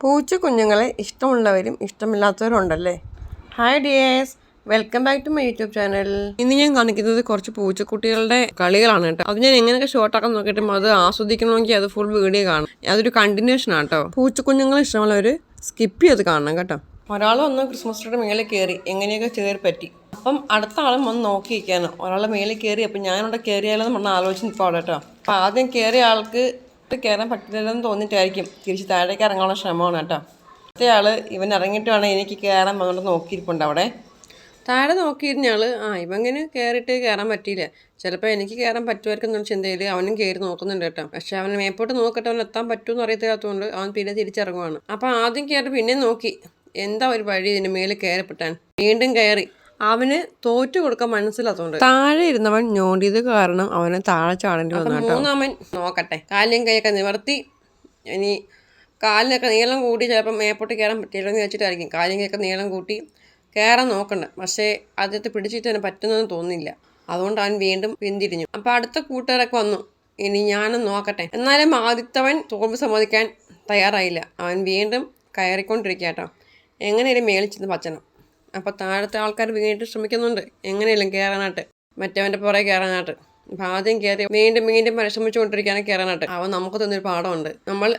പൂച്ച കുഞ്ഞുങ്ങളെ ഇഷ്ടമുള്ളവരും ഇഷ്ടമില്ലാത്തവരും ഉണ്ടല്ലേ hi dears welcome back to my YouTube channel ഇന്ന് ഞാൻ കാണിക്കുന്നത് കുറച്ച് പൂച്ചക്കുട്ടികളുടെ കളികളാണ് കേട്ടോ. അത് ഞാൻ എങ്ങനെയൊക്കെ ഷോർട്ടാക്കാൻ നോക്കിയിട്ടും അത് ആസ്വദിക്കണമെങ്കിൽ അത് ഫുൾ വീഡിയോ കാണും. അതൊരു കണ്ടിന്യൂഷൻ ആട്ടോ. പൂച്ചക്കുഞ്ഞുങ്ങളെ ഇഷ്ടമുള്ളവർ സ്കിപ്പ് ചെയ്ത് കാണണം കേട്ടോ. ഒരാൾ വന്ന് ക്രിസ്മസ് ട്രീയുടെ മേലെ കയറി. എങ്ങനെയൊക്കെ കയറി പറ്റി. അപ്പം അടുത്ത ആളും വന്ന് നോക്കിയിരിക്കാനോ ഒരാളെ മേലെ കയറി. അപ്പം ഞാനിവിടെ കയറിയാലെന്ന് പറഞ്ഞ ആലോചിച്ച് നിൽപ്പോൾ അവിടെ കേട്ടോ. അപ്പം ആദ്യം കയറിയ ആൾക്ക് കയറാൻ പറ്റില്ലെന്ന് തോന്നിയിട്ടായിരിക്കും. തിരിച്ച് താഴേക്ക് ഇറങ്ങാനുള്ള ശ്രമമാണ് കേട്ടോ. മറ്റേയാൾ ഇവൻ ഇറങ്ങിയിട്ട് വേണം എനിക്ക് കയറാൻ വന്നിട്ട് നോക്കിയിരിപ്പുണ്ട് അവിടെ. താഴെ നോക്കിയിരുന്ന ആ ഇവങ്ങനെ കയറിയിട്ട് കയറാൻ പറ്റിയില്ല. ചിലപ്പോൾ എനിക്ക് കയറാൻ പറ്റുമായിരിക്കും ചിന്തയിൽ അവനും കയറി നോക്കുന്നുണ്ട് കേട്ടോ. പക്ഷെ അവൻ മേപ്പോട്ട് നോക്കട്ടെ അവൻ എത്താൻ പറ്റുമെന്ന് അറിയത്തില്ലാത്തതുകൊണ്ട് അവൻ പിന്നെ തിരിച്ചിറങ്ങുവാണ്. അപ്പോൾ ആദ്യം കയറി പിന്നെ നോക്കി. എന്താ ഒരു വഴി ഇതിന് മേലെ കയറിപ്പെട്ടാൻ? വീണ്ടും കയറി. അവന് തോറ്റു കൊടുക്കാൻ മനസ്സിലാത്തോണ്ട് താഴെ ഇരുന്നവൻ ഞോണ്ടിയത് കാരണം അവന് താഴെ ചാടേണ്ടി വന്നു മൂന്നാമൻ നോക്കട്ടെ. കാലും കൈയൊക്കെ നിവർത്തി ഇനി കാലിനൊക്കെ നീളം കൂട്ടി ചിലപ്പോൾ മേപ്പോട്ട് കയറാൻ പറ്റില്ലെന്ന് വെച്ചിട്ടായിരിക്കും കാലും കൈയൊക്കെ നീളം കൂട്ടി കയറാൻ നോക്കണ്ട. പക്ഷേ ആദ്യത്തെ പിടിച്ചിട്ട് തന്നെ പറ്റുന്നതെന്ന് തോന്നില്ല അതുകൊണ്ട് അവൻ വീണ്ടും പിന്തിരിഞ്ഞു. അപ്പോൾ അടുത്ത കൂട്ടുകാരൊക്കെ വന്നു. ഇനി ഞാനും നോക്കട്ടെ. എന്നാലും ആദ്യത്തവൻ തോൽവി സമ്മതിക്കാൻ തയ്യാറായില്ല. അവൻ വീണ്ടും കയറിക്കൊണ്ടിരിക്കുക കേട്ടോ എങ്ങനെയും മേളിച്ചെന്ന് പച്ചണം. അപ്പോൾ താഴത്തെ ആൾക്കാർ വീണ്ടും ശ്രമിക്കുന്നുണ്ട്. എങ്ങനെയല്ലേ കയറാനായിട്ട് മറ്റവന്റെ പുറകെ കയറാനായിട്ട് അപ്പം ആദ്യം കയറി വീണ്ടും വീണ്ടും പരിശ്രമിച്ചുകൊണ്ടിരിക്കുകയാണ് കയറാനായിട്ട് അപ്പോൾ നമുക്ക് തന്നൊരു പാഠമുണ്ട്. നമ്മൾ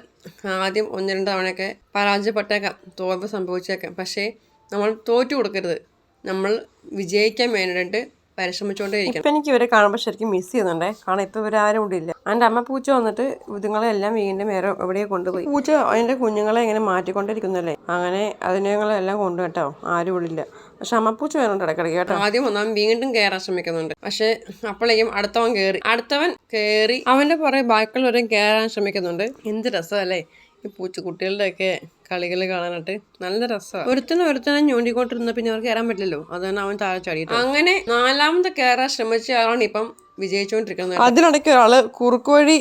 ആദ്യം ഒന്ന് രണ്ട് തവണയൊക്കെ പരാജയപ്പെട്ടേക്കാം. തോൽവ് സംഭവിച്ചേക്കാം. പക്ഷേ നമ്മൾ തോറ്റു കൊടുക്കരുത്. നമ്മൾ വിജയിക്കാൻ വേണ്ടിയിട്ട് പരിശ്രമിച്ചുകൊണ്ടേയിരിക്കണം ഇപ്പം എനിക്ക് ഇവരെ കാണുമ്പോൾ ശരിക്കും മിസ് ചെയ്യുന്നുണ്ടേ. കാരണം ഇപ്പം ഇവരാരും കൂടി ഇല്ല. എന്റെ അമ്മ പൂച്ച വന്നിട്ട് ഇതുങ്ങളെല്ലാം വീണ്ടും വേറെ എവിടെയോ കൊണ്ടുപോയി. പൂച്ച അതിന്റെ കുഞ്ഞുങ്ങളെ ഇങ്ങനെ മാറ്റിക്കൊണ്ടിരിക്കുന്നല്ലേ അങ്ങനെ അതിനെങ്ങളെല്ലാം കൊണ്ടു കേട്ടോ. ആരും ഇല്ല. പക്ഷെ അമ്മപ്പൂച്ച വരുന്നുണ്ട് ഇടയ്ക്കിടയ്ക്ക് കേട്ടോ. ആദ്യം ഒന്നാം വീണ്ടും കയറാൻ ശ്രമിക്കുന്നുണ്ട്. പക്ഷെ അപ്പോഴേക്കും അടുത്തവൻ കയറി അടുത്തവൻ കയറി അവന്റെ പുറകെ ബാക്കിൽ വരെയും കയറാൻ ശ്രമിക്കുന്നുണ്ട്. എന്ത് രസമല്ലേ? ഈ പൂച്ചക്കുട്ടികളുടെയൊക്കെ കളികൾ കാണാനായിട്ട് നല്ല രസമാണ് ഒരുത്തനും ഒരുത്തനെ ഞോണ്ടിക്കൊണ്ടിരുന്ന പിന്നെ അവർക്ക് കയറാൻ പറ്റില്ലല്ലോ. അതാണ് അവൻ താഴെ ചാടിയിട്ട്. അങ്ങനെ നാലാമത്തെ കയറാൻ ശ്രമിച്ച ആളാണ് ഇപ്പം വിജയിച്ചുകൊണ്ടിരിക്കുന്നത് അതിനിടയ്ക്ക് ഒരാൾ കുറുക്കുവഴി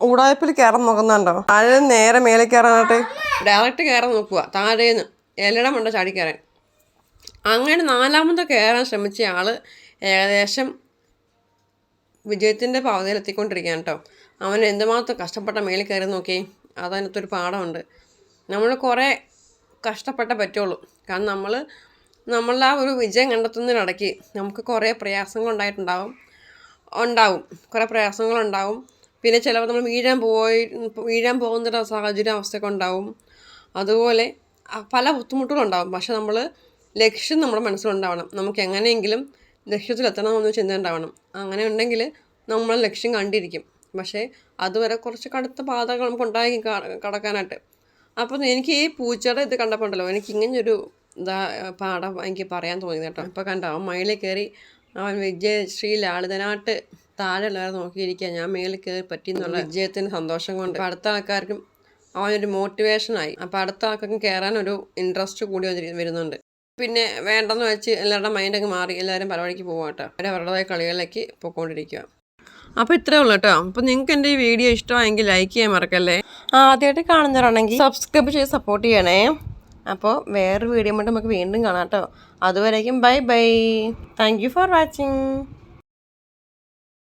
ഊടായ്പിൽ കയറാൻ നോക്കുന്നുണ്ടോ? താഴെ നേരെ മേലെ കയറാനായിട്ട് ഡയറക്റ്റ് കയറാൻ നോക്കുക. താഴേന്ന് എല്ലട മണ്ട ചാടി കയറാൻ അങ്ങനെ നാലാമത്തെ കയറാൻ ശ്രമിച്ച ആൾ ഏകദേശം വിജയത്തിന്റെ പാതയിൽ എത്തിക്കൊണ്ടിരിക്കുകയാണ് കേട്ടോ. അവൻ എന്തുമാത്രം കഷ്ടപ്പെട്ട മേളിൽ കയറി നോക്കി അതതിനകത്തൊരു പാഠമുണ്ട് നമ്മൾ കുറേ കഷ്ടപ്പെട്ടേ പറ്റുള്ളൂ. കാരണം നമ്മൾ നമ്മളുടെ ആ ഒരു വിജയം കണ്ടെത്തുന്നതിനിടയ്ക്ക് നമുക്ക് കുറേ പ്രയാസങ്ങൾ ഉണ്ടായിട്ടുണ്ടാവും. ഉണ്ടാവും. കുറേ പ്രയാസങ്ങളുണ്ടാവും പിന്നെ ചിലപ്പോൾ നമ്മൾ വീഴാൻ പോയി വീഴാൻ പോകുന്ന ഒരു സാഹചര്യം അവസ്ഥയൊക്കെ ഉണ്ടാവും. അതുപോലെ പല ബുദ്ധിമുട്ടുകളുണ്ടാവും പക്ഷെ നമ്മൾ ലക്ഷ്യം നമ്മുടെ മനസ്സിലുണ്ടാവണം. നമുക്ക് എങ്ങനെയെങ്കിലും ലക്ഷ്യത്തിലെത്തണമെന്ന് ചിന്ത ഉണ്ടാവണം. അങ്ങനെ ഉണ്ടെങ്കിൽ നമ്മൾ ലക്ഷ്യം കണ്ടിരിക്കും. പക്ഷേ അതുവരെ കുറച്ച് കടുത്ത പാതകൾ നമുക്ക് ഉണ്ടായി കടക്കാനായിട്ട്. അപ്പോൾ എനിക്ക് ഈ പൂച്ചയുടെ ഇത് കണ്ടപ്പോൾ ഉണ്ടല്ലോ എനിക്ക് ഇങ്ങനെയൊരു ഇതാ പാഠം എനിക്ക് പറയാൻ തോന്നി കേട്ടോ. ഇപ്പോൾ കണ്ടോ അവൻ മയിലിൽ കയറി അവൻ വിജയശ്രീ ലാളിതനായിട്ട് താഴെ നോക്കിയിരിക്കുക ഞാൻ മേളിൽ കയറി പറ്റിയെന്നുള്ള വിജയത്തിന് സന്തോഷം കൊണ്ട്. അടുത്ത ആൾക്കാർക്കും അവനൊരു മോട്ടിവേഷനായി അപ്പോൾ അടുത്ത ആൾക്കാർക്കും കയറാൻ ഒരു ഇൻട്രസ്റ്റ് കൂടി വരുന്നുണ്ട്. പിന്നെ വേണ്ടെന്ന് വെച്ച് എല്ലാവരുടെ അങ്ങ് മാറി എല്ലാവരും പരിപാടിക്ക് പോകാം കേട്ടോ. അവരവരുടേതായ കളികളിലേക്ക് പോയിക്കൊണ്ടിരിക്കുക അപ്പോൾ ഇത്രേ ഉള്ളൂ കേട്ടോ. അപ്പോൾ നിങ്ങൾക്ക് എന്റെ ഈ വീഡിയോ ഇഷ്ടമായെങ്കിൽ ലൈക്ക് ചെയ്യാൻ മറക്കല്ലേ? ആദ്യമായിട്ട് കാണുന്നവരാണെങ്കിൽ സബ്സ്ക്രൈബ് ചെയ്ത് സപ്പോർട്ട് ചെയ്യണേ. അപ്പോൾ വേറൊരു വീഡിയോ കൊണ്ട് നമുക്ക് വീണ്ടും കാണാം കേട്ടോ. അതുവരേക്കും bye bye thank for watching